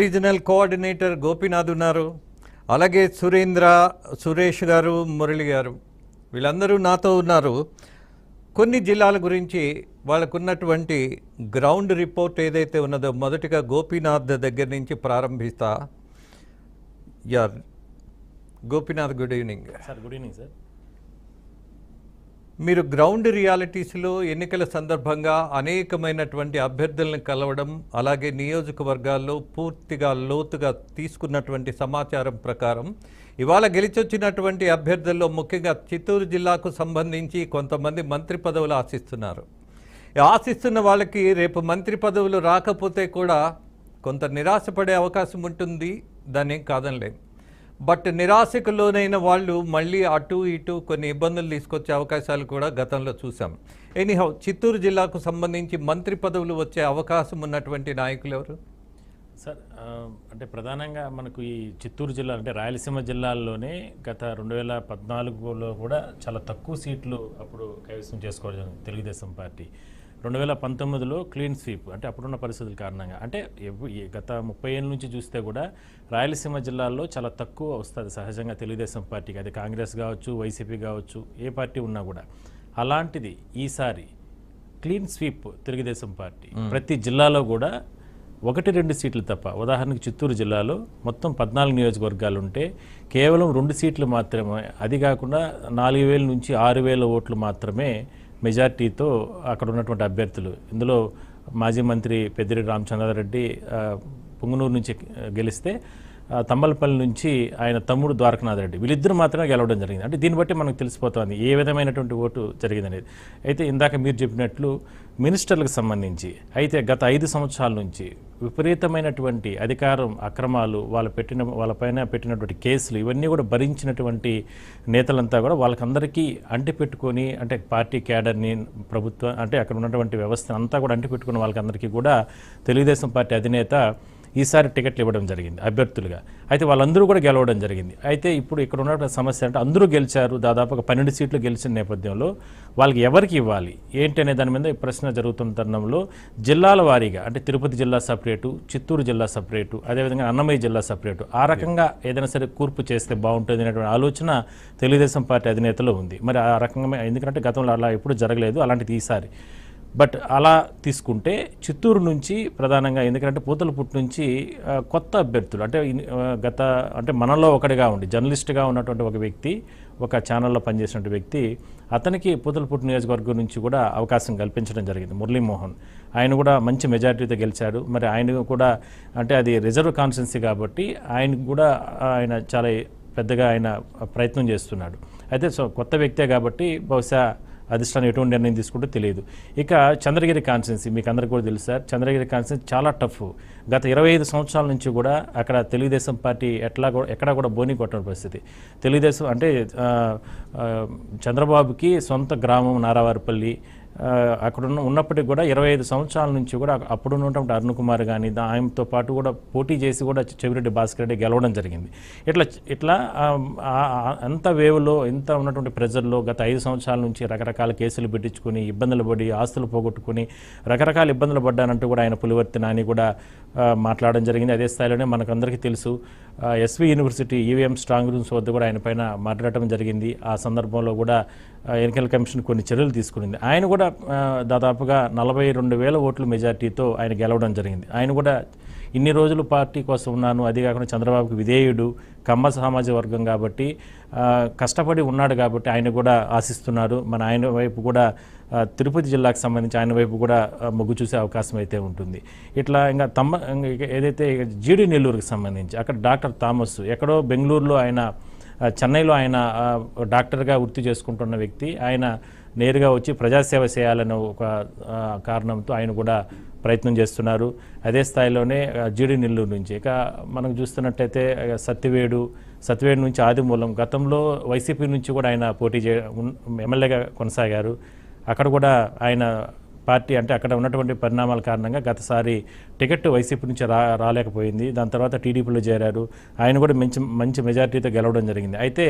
Regional coordinator Gopinath ఉన్నారు. అలాగే సురేంద్ర సురేష్ గారు మురళి గారు వీళ్ళందరూ నాతో ఉన్నారు. కొన్ని జిల్లాల గురించి వాళ్ళకున్నటువంటి గ్రౌండ్ రిపోర్ట్ ఏదైతే ఉన్నదో మొదటిగా గోపీనాథ్ దగ్గర నుంచి ప్రారంభిస్తా. యార్ Gopinath good evening. Sir good evening sir. మీరు గ్రౌండ్ రియాలిటీస్లో ఎన్నికల సందర్భంగా అనేకమైనటువంటి అభ్యర్థులను కలవడం అలాగే నియోజకవర్గాల్లో పూర్తిగా లోతుగా తీసుకున్నటువంటి సమాచారం ప్రకారం ఇవాళ గెలిచొచ్చినటువంటి అభ్యర్థుల్లో ముఖ్యంగా చిత్తూరు జిల్లాకు సంబంధించి కొంతమంది మంత్రి పదవులు ఆశిస్తున్నారు. ఆశిస్తున్న వాళ్ళకి రేపు మంత్రి పదవులు రాకపోతే కూడా కొంత నిరాశపడే అవకాశం ఉంటుంది. దాన్ని ఏం బట్ నిరాశకు లోనైన వాళ్ళు మళ్ళీ అటు ఇటు కొన్ని ఇబ్బందులు తీసుకొచ్చే అవకాశాలు కూడా గతంలో చూసాం. ఎనీహౌ చిత్తూరు జిల్లాకు సంబంధించి మంత్రి పదవులు వచ్చే అవకాశం ఉన్నటువంటి నాయకులు ఎవరు? సార్ అంటే ప్రధానంగా మనకు ఈ చిత్తూరు జిల్లా అంటే రాయలసీమ జిల్లాల్లోనే గత రెండు వేల పద్నాలుగులో కూడా చాలా తక్కువ సీట్లు అప్పుడు కైవసం చేసుకోవడం తెలుగుదేశం పార్టీ. రెండు వేల పంతొమ్మిదిలో క్లీన్ స్వీప్ అంటే అప్పుడున్న పరిస్థితుల కారణంగా. అంటే గత ముప్పై ఏళ్ళ నుంచి చూస్తే కూడా రాయలసీమ జిల్లాల్లో చాలా తక్కువ వస్తుంది సహజంగా తెలుగుదేశం పార్టీకి. అది కాంగ్రెస్ కావచ్చు వైసీపీ కావచ్చు ఏ పార్టీ ఉన్నా కూడా. అలాంటిది ఈసారి క్లీన్ స్వీప్ తెలుగుదేశం పార్టీ. ప్రతి జిల్లాలో కూడా ఒకటి రెండు సీట్లు తప్ప ఉదాహరణకు చిత్తూరు జిల్లాలో మొత్తం పద్నాలుగు నియోజకవర్గాలు ఉంటే కేవలం రెండు సీట్లు మాత్రమే అది కాకుండా నాలుగు వేల నుంచి ఆరు వేల ఓట్లు మాత్రమే మెజార్టీతో అక్కడ ఉన్నటువంటి అభ్యర్థులు. ఇందులో మాజీ మంత్రి పెద్దిరెడ్డి రామచంద్రారెడ్డి ఆ, పుంగనూరు నుంచి గెలిస్తే తంబలపల్లి తమ్మలపల్లి నుంచి ఆయన తమ్ముడు ద్వారకనాథ్ రెడ్డి. వీళ్ళిద్దరు మాత్రమే గెలవడం జరిగింది. అంటే దీన్ని బట్టి మనకు తెలిసిపోతుంది ఏ విధమైనటువంటి ఓటు జరిగిందనేది. అయితే ఇందాక మీరు చెప్పినట్లు మినిస్టర్లకు సంబంధించి అయితే గత ఐదు సంవత్సరాల నుంచి విపరీతమైనటువంటి అధికారం అక్రమాలు వాళ్ళు పెట్టిన వాళ్ళపైన పెట్టినటువంటి కేసులు ఇవన్నీ కూడా భరించినటువంటి నేతలంతా కూడా వాళ్ళకందరికీ అంటిపెట్టుకొని అంటే పార్టీ క్యాడర్ని ప్రభుత్వం అంటే అక్కడ ఉన్నటువంటి వ్యవస్థ అంతా కూడా అంటిపెట్టుకుని వాళ్ళకందరికీ కూడా తెలుగుదేశం పార్టీ అధినేత ఈసారి టికెట్లు ఇవ్వడం జరిగింది అభ్యర్థులుగా. అయితే వాళ్ళందరూ కూడా గెలవడం జరిగింది. అయితే ఇప్పుడు ఇక్కడ ఉన్నటువంటి సమస్య అంటే అందరూ గెలిచారు దాదాపుగా పన్నెండు సీట్లు గెలిచిన నేపథ్యంలో వాళ్ళకి ఎవరికి ఇవ్వాలి? ఏంటి అనే దాని మీద ఈ ప్రశ్న జరుగుతున్న తరుణంలో జిల్లాల వారీగా అంటే తిరుపతి జిల్లా సపరేటు చిత్తూరు జిల్లా సపరేటు అదేవిధంగా అన్నమయ్య జిల్లా సపరేటు ఆ రకంగా ఏదైనా సరే కూర్పు చేస్తే బాగుంటుంది అనేటువంటి ఆలోచన తెలుగుదేశం పార్టీ అధినేతలో ఉంది. మరి ఆ రకంగా ఎందుకంటే గతంలో అలా ఎప్పుడు జరగలేదు అలాంటిది ఈసారి. బట్ అలా తీసుకుంటే చిత్తూరు నుంచి ప్రధానంగా ఎందుకంటే పూతలపుట్టు నుంచి కొత్త అభ్యర్థులు అంటే గత అంటే మనలో ఒకటిగా ఉండి జర్నలిస్ట్గా ఉన్నటువంటి ఒక వ్యక్తి ఒక ఛానల్లో పనిచేసినటువంటి వ్యక్తి అతనికి పూతలపుట్టు నియోజకవర్గం నుంచి కూడా అవకాశం కల్పించడం జరిగింది. మురళీమోహన్. ఆయన కూడా మంచి మెజారిటీతో గెలిచాడు. మరి ఆయన కూడా అంటే అది రిజర్వ్ కాన్స్టెన్సీ కాబట్టి ఆయనకు కూడా ఆయన చాలా పెద్దగా ఆయన ప్రయత్నం చేస్తున్నాడు. అయితే సో కొత్త వ్యక్తే కాబట్టి బహుశా అధిష్టానం ఎటువంటి నిర్ణయం తీసుకుంటూ తెలియదు. ఇక చంద్రగిరి కాన్స్టిట్యున్సీ మీకు అందరికీ కూడా తెలుసు సార్. చంద్రగిరి కాన్స్టిట్యున్సీ చాలా టఫ్. గత ఇరవై ఐదు సంవత్సరాల నుంచి కూడా అక్కడ తెలుగుదేశం పార్టీ ఎట్లా కూడా ఎక్కడా కూడా బోని కొట్టని పరిస్థితి. తెలుగుదేశం అంటే చంద్రబాబుకి సొంత గ్రామం నారావారిపల్లి అక్కడ ఉన్న ఉన్నప్పటికి కూడా ఇరవై ఐదు సంవత్సరాల నుంచి కూడా అప్పుడు ఉన్నటువంటి అరుణ్ కుమార్ కానీ దా- ఆయనతో పాటు కూడా పోటీ చేసి కూడా చెవిరెడ్డి భాస్కర్ రెడ్డి గెలవడం జరిగింది. ఇట్లా ఇట్లా అంత వేవ్లో ఇంత ఉన్నటువంటి ప్రెజర్లో గత ఐదు సంవత్సరాల నుంచి రకరకాల కేసులు పెట్టించుకుని ఇబ్బందులు పడి ఆస్తులు పోగొట్టుకుని రకరకాల ఇబ్బందులు పడ్డానంటూ కూడా ఆయన పులివర్తి నాని కూడా మాట్లాడడం జరిగింది. అదే స్థాయిలోనే మనకందరికీ తెలుసు SV university EVM strong rooms వద్ద కూడా ఆయన పైన మాట్లాడటం జరిగింది. ఆ సందర్భంలో కూడా ఎన్నికల కమిషన్ కొన్ని చర్యలు తీసుకునింది. ఆయన కూడా దాదాపుగా నలభై రెండు వేల ఓట్ల మెజార్టీతో ఆయన గెలవడం జరిగింది. ఆయన కూడా ఇన్ని రోజులు పార్టీ కోసం ఉన్నాను అది కాకుండా చంద్రబాబుకి విధేయుడు కమ్మ సామాజిక వర్గం కాబట్టి కష్టపడి ఉన్నాడు కాబట్టి ఆయన కూడా ఆశిస్తున్నారు. మన ఆయన వైపు కూడా తిరుపతి జిల్లాకు సంబంధించి ఆయన వైపు కూడా మొగ్గు చూసే అవకాశం అయితే ఉంటుంది. ఇట్లా ఇంకా తమ్మ ఇంకా ఏదైతే జీడి నెల్లూరుకి సంబంధించి అక్కడ డాక్టర్ థామస్ ఎక్కడో బెంగళూరులో ఆయన చెన్నైలో ఆయన డాక్టర్గా వృత్తి చేసుకుంటున్న వ్యక్తి. ఆయన నేరుగా వచ్చి ప్రజాసేవ చేయాలనే ఒక కారణంతో ఆయన కూడా ప్రయత్నం చేస్తున్నారు. అదే స్థాయిలోనే జీడి నెల్లూరు నుంచి. ఇక మనం చూస్తున్నట్టయితే సత్యవేడు సత్యవేడు నుంచి ఆదిమూలం. గతంలో వైసీపీ నుంచి కూడా ఆయన పోటీ చే ఎమ్మెల్యేగా కొనసాగారు. అక్కడ కూడా ఆయన పార్టీ అంటే అక్కడ ఉన్నటువంటి పరిణామాల కారణంగా గతసారి టికెట్ వైసీపీ నుంచి రా రాలేకపోయింది. దాని తర్వాత టీడీపీలో చేరారు. ఆయన కూడా మంచి మంచి మెజారిటీతో గెలవడం జరిగింది. అయితే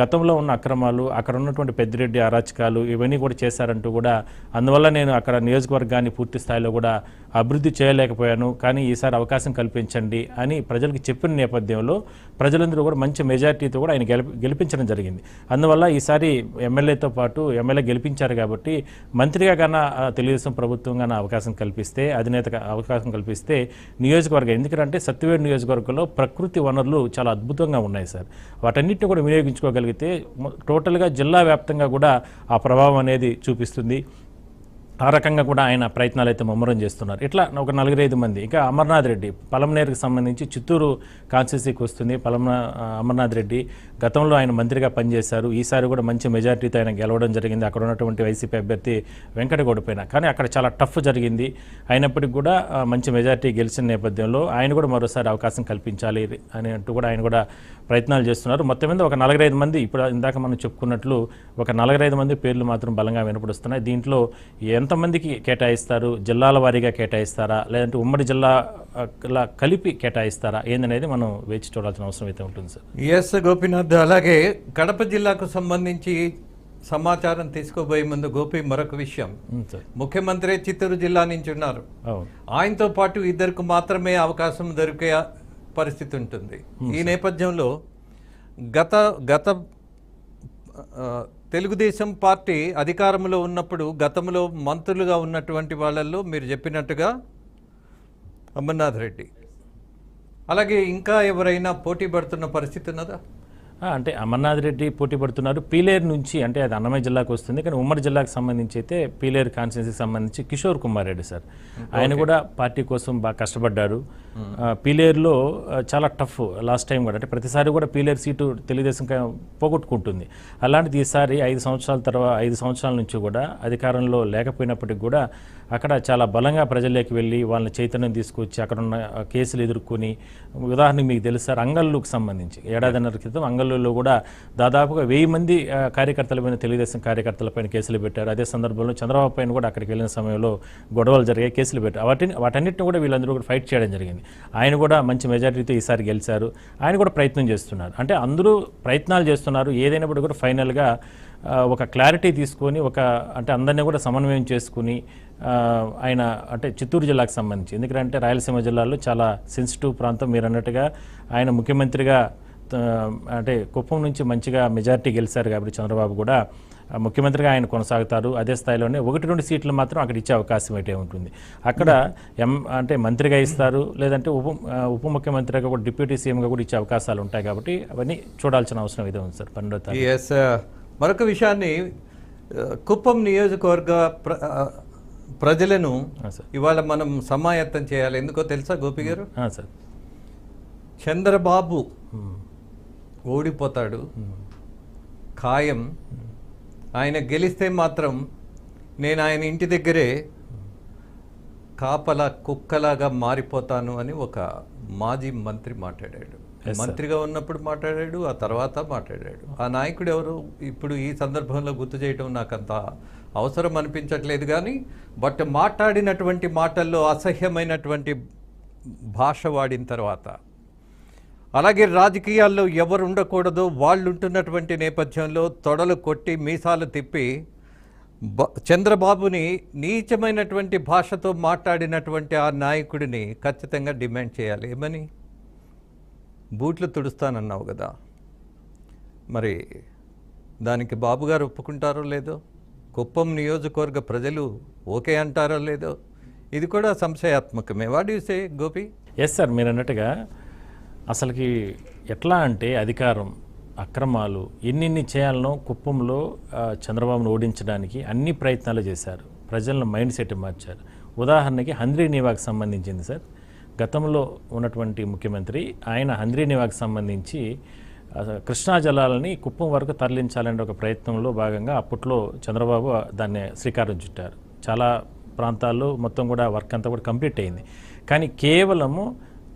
గతంలో ఉన్న అక్రమాలు అక్కడ ఉన్నటువంటి పెద్దిరెడ్డి అరాచకాలు ఇవన్నీ కూడా చేశారంటూ కూడా అందువల్ల నేను అక్కడ నియోజకవర్గాన్ని పూర్తి స్థాయిలో కూడా అభివృద్ధి చేయలేకపోయాను. కానీ ఈసారి అవకాశం కల్పించండి అని ప్రజలకు చెప్పిన నేపథ్యంలో ప్రజలందరూ కూడా మంచి మెజారిటీతో కూడా ఆయన గెలిపి గెలిపించడం జరిగింది. అందువల్ల ఈసారి ఎమ్మెల్యేతో పాటు ఎమ్మెల్యే గెలిపించారు కాబట్టి మంత్రిగా కన్నా తెలియదు తెలుగుదేశం ప్రభుత్వం అవకాశం కల్పిస్తే అధినేత అవకాశం కల్పిస్తే నియోజకవర్గం ఎందుకంటే సత్యవేడు నియోజకవర్గంలో ప్రకృతి వనరులు చాలా అద్భుతంగా ఉన్నాయి సార్. వాటన్నిటిని కూడా వినియోగించుకోగలిగితే టోటల్గా జిల్లా వ్యాప్తంగా కూడా ఆ ప్రభావం అనేది చూపిస్తుంది. ఆ రకంగా కూడా ఆయన ప్రయత్నాలు అయితే ముమ్మరం చేస్తున్నారు. ఇట్లా ఒక నలుగురైదు మంది ఇంకా అమర్నాథ్ రెడ్డి పలమనేరుకు సంబంధించి చిత్తూరు కాన్స్టిట్యూన్సీకి వస్తుంది. పలమ అమర్నాథ్ రెడ్డి గతంలో ఆయన మంత్రిగా పనిచేశారు. ఈసారి కూడా మంచి మెజార్టీతో ఆయన గెలవడం జరిగింది. అక్కడ ఉన్నటువంటి వైసీపీ అభ్యర్థి వెంకటగౌడ పైన కానీ అక్కడ చాలా టఫ్ జరిగింది. అయినప్పటికీ కూడా మంచి మెజార్టీ గెలిచిన నేపథ్యంలో ఆయన కూడా మరోసారి అవకాశం కల్పించాలి అని అంటూ కూడా ఆయన కూడా ప్రయత్నాలు చేస్తున్నారు. మొత్తం మీద ఒక నలభైదు మంది ఇప్పుడు ఇందాక మనం చెప్పుకున్నట్లు ఒక నలభైదు మంది పేర్లు మాత్రం బలంగా వినపడుస్తున్నాయి. దీంట్లో ఎంతమందికి కేటాయిస్తారు జిల్లాల వారీగా కేటాయిస్తారా లేదంటే ఉమ్మడి జిల్లా కలిపి కేటాయిస్తారా ఏందనేది మనం వేచి చూడాల్సిన అవసరం అయితే ఉంటుంది సార్. ఎస్ గోపీనాథ్ అలాగే కడప జిల్లాకు సంబంధించి సమాచారం తీసుకోబోయే ముందు గోపి మరొక విషయం. ముఖ్యమంత్రి చిత్తూరు జిల్లా నుంచి ఉన్నారు. ఆయనతో పాటు ఇద్దరికి మాత్రమే అవకాశం దొరికే పరిస్థితి ఉంటుంది. ఈ నేపథ్యంలో గత గత తెలుగుదేశం పార్టీ అధికారంలో ఉన్నప్పుడు గతంలో మంత్రులుగా ఉన్నటువంటి వాళ్ళల్లో మీరు చెప్పినట్టుగా అమర్నాథ్ రెడ్డి. అలాగే ఇంకా ఎవరైనా పోటీ పడుతున్న పరిస్థితి ఉన్నదా? అంటే అమర్నాథ్ రెడ్డి పోటీ పడుతున్నారు. పీలేరు నుంచి అంటే అది అన్నమయ్య జిల్లాకు వస్తుంది. కానీ ఉమ్మడి జిల్లాకు సంబంధించి అయితే పీలేరు కాన్స్టిట్యున్సీకి సంబంధించి కిషోర్ కుమార్ రెడ్డి సార్. ఆయన కూడా పార్టీ కోసం బాగా కష్టపడ్డారు. పీలేరులో చాలా టఫ్ లాస్ట్ టైం కూడా. అంటే ప్రతిసారి కూడా పీలేరు సీటు తెలుగుదేశం పోగొట్టుకుంటుంది. అలాంటిది ఈసారి ఐదు సంవత్సరాల తర్వాత ఐదు సంవత్సరాల నుంచి కూడా అధికారంలో లేకపోయినప్పటికీ కూడా అక్కడ చాలా బలంగా ప్రజల్లోకి వెళ్ళి వాళ్ళని చైతన్యం తీసుకొచ్చి అక్కడ ఉన్న కేసులు ఎదుర్కొని ఉదాహరణకి మీకు తెలుసు సార్ అంగళ్ళుకు సంబంధించి. ఏడాదిన్నర క్రితం అంగళ్ళులో కూడా దాదాపుగా వెయ్యి మంది కార్యకర్తల కార్యకర్తలపైన తెలుగుదేశం కార్యకర్తలపైన కేసులు పెట్టారు. అదే సందర్భంలో చంద్రబాబు పైన కూడా అక్కడికి వెళ్ళిన సమయంలో గొడవలు జరిగాయి కేసులు పెట్టారు. వాటిని వాటన్నిటిని కూడా వీళ్ళందరూ కూడా ఫైట్ చేయడం జరిగింది. ఆయన కూడా మంచి మెజారిటీతో ఈసారి గెలిచారు. ఆయన కూడా ప్రయత్నం చేస్తున్నారు. అంటే అందరూ ప్రయత్నాలు చేస్తున్నారు. ఏదైనప్పుడు కూడా ఫైనల్గా ఒక క్లారిటీ తీసుకొని ఒక అంటే అందరినీ కూడా సమన్వయం చేసుకుని ఆయన అంటే చిత్తూరు జిల్లాకు సంబంధించి. ఎందుకంటే రాయలసీమ జిల్లాలో చాలా సెన్సిటివ్ ప్రాంతం. మీరు అన్నట్టుగా ఆయన ముఖ్యమంత్రిగా అంటే కుప్పం నుంచి మంచిగా మెజారిటీ గెలిచారు కాబట్టి చంద్రబాబు కూడా ముఖ్యమంత్రిగా ఆయన కొనసాగుతారు. అదే స్థాయిలోనే ఒకటి రెండు సీట్లు మాత్రం అక్కడ ఇచ్చే అవకాశం అయితే ఉంటుంది. అక్కడ ఎం అంటే మంత్రిగా ఇస్తారు లేదంటే ఉప ఉప ముఖ్యమంత్రిగా కూడా డిప్యూటీ సీఎంగా కూడా ఇచ్చే అవకాశాలు ఉంటాయి కాబట్టి అవన్నీ చూడాల్సిన అవసరం అయితే ఉంది సార్. పన్నెండో తారీఖు. ఎస్ మరొక విషయాన్ని కుప్పం నియోజకవర్గ ప్రజలను ఇవాళ మనం సమాయత్తం చేయాలి. ఎందుకో తెలుసా గోపి గారు? సార్. చంద్రబాబు ఓడిపోతాడు. ఖాయం. ఆయన గెలిస్తే మాత్రం నేను ఆయన ఇంటి దగ్గరే కాపల కుక్కలాగా మారిపోతాను అని ఒక మాజీ మంత్రి మాట్లాడాడు. మంత్రిగా ఉన్నప్పుడు మాట్లాడాడు ఆ తర్వాత మాట్లాడాడు. ఆ నాయకుడు ఎవరు? ఇప్పుడు ఈ సందర్భంలో గుర్తు చేయడం నాకు అంత అవసరం అనిపించట్లేదు కానీ బట్ మాట్లాడినటువంటి మాటల్లో అసహ్యమైనటువంటి భాష వాడిన తర్వాత అలాగే రాజకీయాల్లో ఎవరు ఉండకూడదు వాళ్ళు ఉంటున్నటువంటి నేపథ్యంలో తొడలు కొట్టి మీసాలు తిప్పి బ- చంద్రబాబుని నీచమైనటువంటి భాషతో మాట్లాడినటువంటి ఆ నాయకుడిని ఖచ్చితంగా డిమాండ్ చేయాలి. ఏమని? బూట్లు తుడుస్తానన్నావు కదా. మరి దానికి బాబుగారు ఒప్పుకుంటారో లేదో? కుప్పం నియోజకవర్గ ప్రజలు ఓకే అంటారో లేదో? ఇది కూడా సంశయాత్మకమే. వాడు సే గోపి? ఎస్ సార్ మీరు అన్నట్టుగా అసలుకి ఎట్లా అంటే అధికారం అక్రమాలు ఎన్నిన్ని చేయాలనో కుప్పంలో చంద్రబాబును ఓడించడానికి అన్ని ప్రయత్నాలు చేశారు. ప్రజలను మైండ్ సెట్ మార్చారు. ఉదాహరణకి హంద్రీ నివాకి సంబంధించింది సార్. గతంలో ఉన్నటువంటి ముఖ్యమంత్రి ఆయన హంద్రీ నివాకి సంబంధించి కృష్ణా జలాలని కుప్పం వరకు తరలించాలనే ఒక ప్రయత్నంలో భాగంగా అప్పట్లో చంద్రబాబు దాన్ని శ్రీకారం చుట్టారు. చాలా ప్రాంతాల్లో మొత్తం కూడా వర్క్ అంతా కూడా కంప్లీట్ అయింది. కానీ కేవలము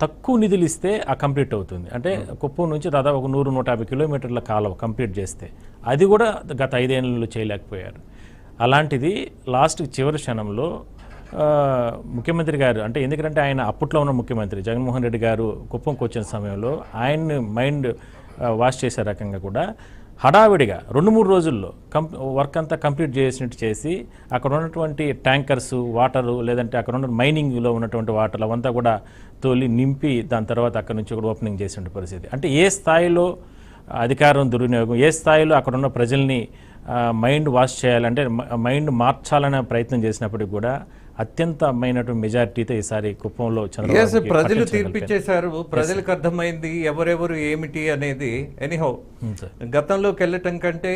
తక్కువ నిధులు ఇస్తే ఆ కంప్లీట్ అవుతుంది. అంటే కుప్పం నుంచి దాదాపు ఒక నూరు నూట యాభై కిలోమీటర్ల కాలువ కంప్లీట్ చేస్తే అది కూడా గత ఐదేళ్ళలో చేయలేకపోయారు. అలాంటిది లాస్ట్ చివరి క్షణంలో ముఖ్యమంత్రి గారు అంటే ఎందుకంటే ఆయన అప్పట్లో ఉన్న ముఖ్యమంత్రి జగన్మోహన్ రెడ్డి గారు కుప్పంకి వచ్చిన సమయంలో ఆయన్ని మైండ్ వాష్ చేసే రకంగా కూడా హడావిడిగా రెండు మూడు రోజుల్లో కం వర్క్ అంతా కంప్లీట్ చేసినట్టు చేసి అక్కడ ఉన్నటువంటి ట్యాంకర్స్ వాటరు లేదంటే అక్కడ ఉన్న మైనింగ్లో ఉన్నటువంటి వాటర్ అవంతా కూడా తోలి నింపి దాని తర్వాత అక్కడ నుంచి కూడా ఓపెనింగ్ చేసిన పరిస్థితి. అంటే ఏ స్థాయిలో అధికారం దుర్వినియోగం ఏ స్థాయిలో అక్కడ ఉన్న ప్రజల్ని మైండ్ వాష్ చేయాలంటే మైండ్ మార్చాలనే ప్రయత్నం చేసినప్పటికి కూడా అత్యంతమైనటువంటి మెజారిటీతో ఈసారి కుప్పంలో చంద్రబాబు ప్రజలు తీర్పిచ్చేశారు. ప్రజలకు అర్థమైంది ఎవరెవరు ఏమిటి అనేది. ఎనీహౌ సార్ గతంలోకి వెళ్ళటం కంటే